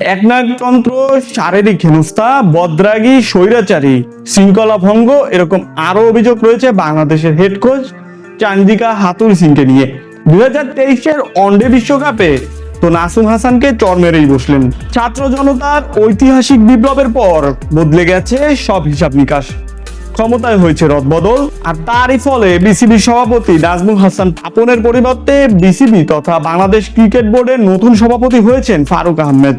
একনায়কতন্ত্র শারীরিক হেনস্থা, বদ্রাগী, স্বৈরাচারী শৃঙ্খলা ভঙ্গ এরকম আরও অভিযোগ রয়েছে বাংলাদেশের হেড কোচ চান্দিকা হাতুর সিংকে নিয়ে। দুই হাজার তেইশের ওয়ানডে বিশ্বকাপে তো নাসুম হাসানকে চর মেরেই বসলেন। ছাত্র জনতার ঐতিহাসিক বিপ্লবের পর বদলে গেছে সব হিসাব নিকাশ। ক্ষমতায় হয়েছে রদবদল। আর তারই ফলে বিসিবি সভাপতি নাজমুল হাসান পাপনের পরিবর্তে বিসিবি তথা বাংলাদেশ ক্রিকেট বোর্ডের নতুন সভাপতি হয়েছেন Faruk Ahmed.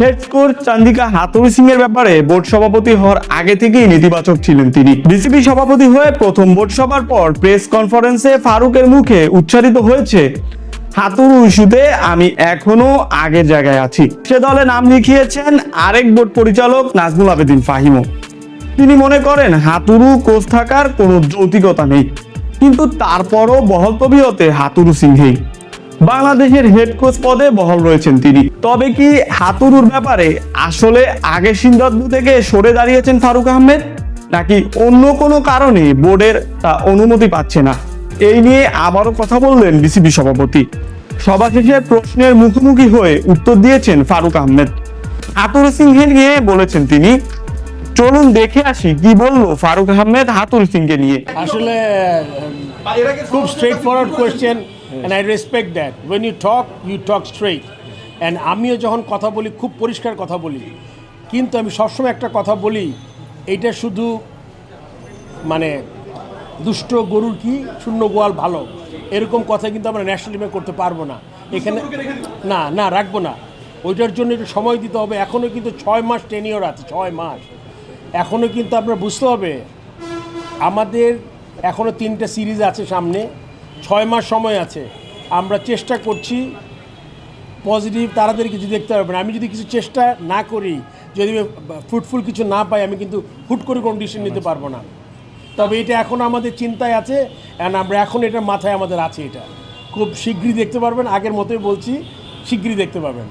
Head coach Chandika Hathurusingha এর ব্যাপারে বোর্ড সভাপতি হওয়ার আগে থেকেই নেতিবাচক ছিলেন তিনি। বিসিবি সভাপতি হয়ে প্রথম বোর্ড সভার পর প্রেস কনফারেন্সে ফারুকের মুখে উচ্চারিত হয়েছে হাতুরু ইস্যুতে আমি এখনও আগের জায়গায় আছি। সে দলে নাম লিখিয়েছেন আরেক বোর্ড পরিচালক নাজমুল আবেদিন ফাহিমও। তিনি মনে করেন হাতুরু কোচ থাকার কোনো যৌতিকতা নেই। কিন্তু তারপরও বহল তবিয়তে হাতুরু সিংহেই। বাংলাদেশের হেড কোচ পদে বহাল রয়েছেন তিনি। তবে কি হাতুরুর ব্যাপারে আসলে আগের সিদ্ধান্ত থেকে সরে দাঁড়িয়েছেন ফারুক আহমেদ? নাকি অন্য কোনো কারণে বোর্ডের তা অনুমতি পাচ্ছে না? এই নিয়ে আবারও কথা বললেন বিসিবি সভাপতি। সভা শেষে প্রশ্নের মুখোমুখি হয়ে উত্তর দিয়েছেন ফারুক আহমেদ। হাতুরু সিংহে নিয়ে বলেছেন তিনি চলুন দেখে আসি, কি বলল ফারুক আহমেদ হাতুর সিংকে নিয়ে? আসলে, খুব straight forward question and I respect that when you talk you talk straight and আমিও যখন কথা বলি, খুব পরিষ্কার কথা বলি। কিন্তু আমি সবসময় একটা কথা বলি, এইটা শুধু মানে দুষ্ট গরুর কি, শূন্য গোয়াল ভালো? এরকম কথা কিন্তু আমরা ন্যাশনাল টিমে করতে পারব না। এখানে, না না, রাখব না। ওইটার জন্য একটু সময় দিতে হবে। এখনও কিন্তু ছয় মাস টেনিওর আছে, ছয় মাস। এখনও কিন্তু আপনার বুঝতে হবে, আমাদের এখনও তিনটে সিরিজ আছে সামনে, ছয় মাস সময় আছে। আমরা চেষ্টা করছি পজিটিভ, তাড়াতাড়ি কিছু দেখতে পারবে না আমি যদি কিছু চেষ্টা না করি, যদি ফ্রুটফুল কিছু না পাই, আমি কিন্তু হুট করে কোনো ডিসিশন নিতে পারব না। তবে এটা এখন আমাদের চিন্তায় আছে অ্যান্ড আমরা এখন এটা মাথায় আমাদের আছে এটা। খুব শীঘ্রই দেখতে পারবেন, আগের মতোই বলছি শীঘ্রই দেখতে পাবেন